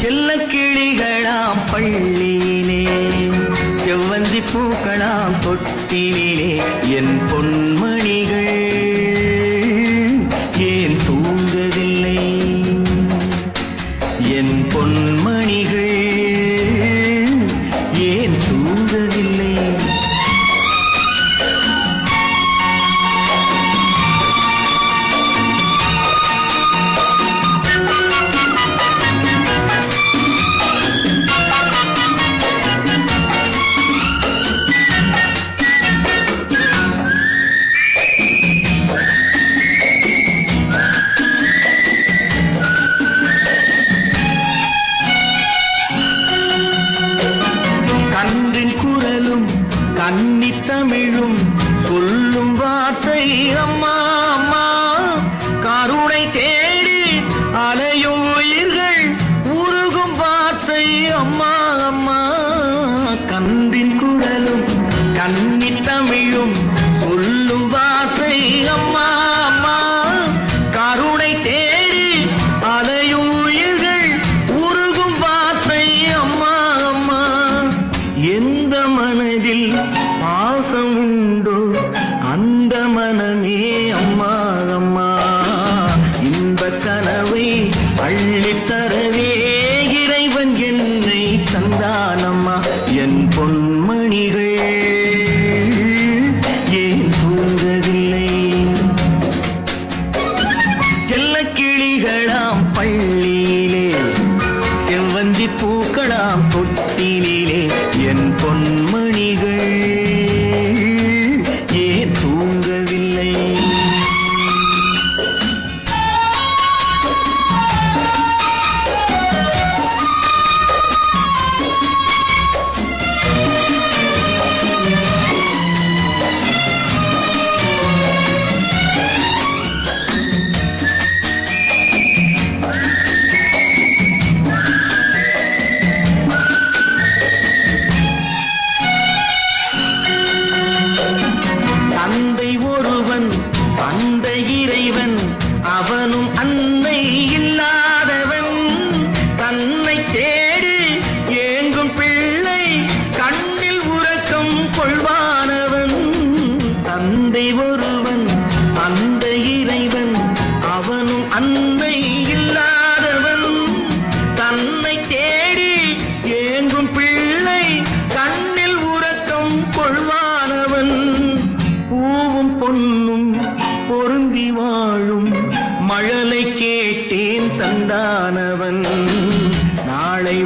செல்ல கிளிகளாம் பள்ளியிலே செவ்வந்தி பூக்களாம் தொட்டிலே என் பொன்மணிகள் ஏன் தூங்குதில்லை என் பொன்மணிகள் ஏன் தூங்குதில்லை கன்னி தமிழ் பாசம் உண்டோ அந்த மனமே அம்மா அம்மா. இந்த கனவை அள்ளித்தரவே இறைவன் என்னை தந்தானம்மா என் பொன்மணிகள் ஏன் தூங்கவில்லை? செல்ல கிளிகளாம் பள்ளியிலே செவ்வந்தி பூக்களாம் தொட்டு பொன்னும் பொருந்தி வாழும் மழலை கேட்டேன் தந்தானவன். நாளை